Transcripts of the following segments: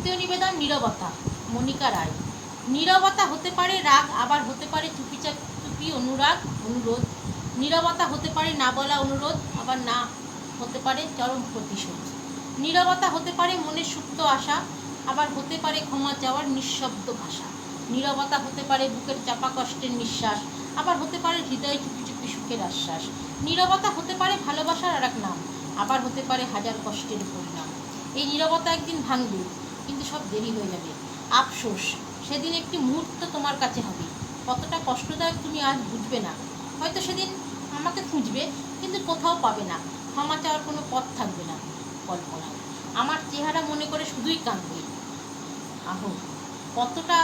তৃতীয় নিবেদন নীরবতা মনিকা রায় নীরবতা হতে পারে রাগ আবার হতে পারে চুপিচাপ চুপি অনুরাগ অনুরোধ নীরবতা হতে পারে না বলা অনুরোধ আবার না হতে পারে চরম প্রতিশোধ নীরবতা হতে পারে মনের সুপ্ত আশা আবার হতে পারে ক্ষমা চাওয়ার নিঃশব্দ ভাষা নীরবতা হতে পারে বুকের চাপা কষ্টের নিঃশ্বাস আবার হতে পারে হৃদয়ে চুপি চুপি সুখের আশ্বাস নীরবতা হতে পারে ভালোবাসার আর এক নাম আবার হতে পারে হাজার কষ্টের পরিণাম এই নীরবতা একদিন ভাঙবে কিন্তু সব দেরি হয়ে যাবে। আফসোস, সেদিন একটি মুহূর্ত তোমার কাছে হবে। কতটা কষ্টদায়ক তুমি আজ বুঝবে না। হয়তো সেদিন আমাকে খুঁজবে, কিন্তু কোথাও পাবে না। ক্ষমা চাওয়ার কোনো পথ থাকবে না, কল্পনা। আমার চেহারা মনে করে শুধুই কাঁদবে। আহো, কতটা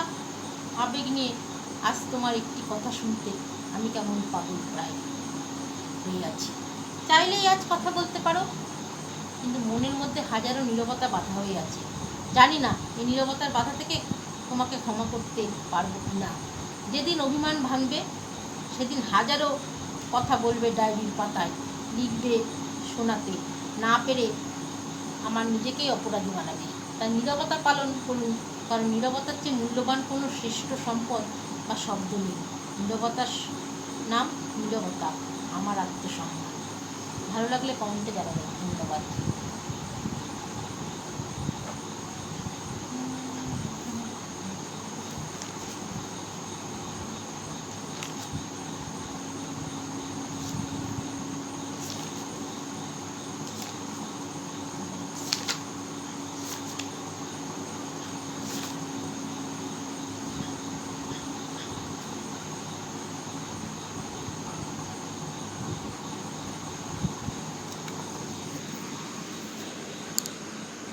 আবেগ নিয়ে আজ তোমার একটি কথা শুনতে আমি কেমন পাগল প্রায় হয়ে আছি। চাইলেই আজ কথা বলতে পারো, কিন্তু মনের মধ্যে হাজারো নীরবতা বাধা হয়ে আছে। জানি না, এই নীরবতার বাধা থেকে তোমাকে ক্ষমা করতে পারব না যেদিন অভিমান ভাঙবে, সেদিন হাজারো কথা বলবে ডায়েরির পাতায়, লিখবে শোনাতে। না পেরে আমার নিজেকেই অপরাধী বানাবে। তাই নীরবতা পালন করুন, কারণ নীরবতার চেয়ে মূল্যবান কোনো শ্রেষ্ঠ সম্পদ বা শব্দ নেই। নীরবতার নাম নীরবতা, আমার আত্মসম্মান। ভালো লাগলে কমেন্টে জানাবেন। ধন্যবাদ।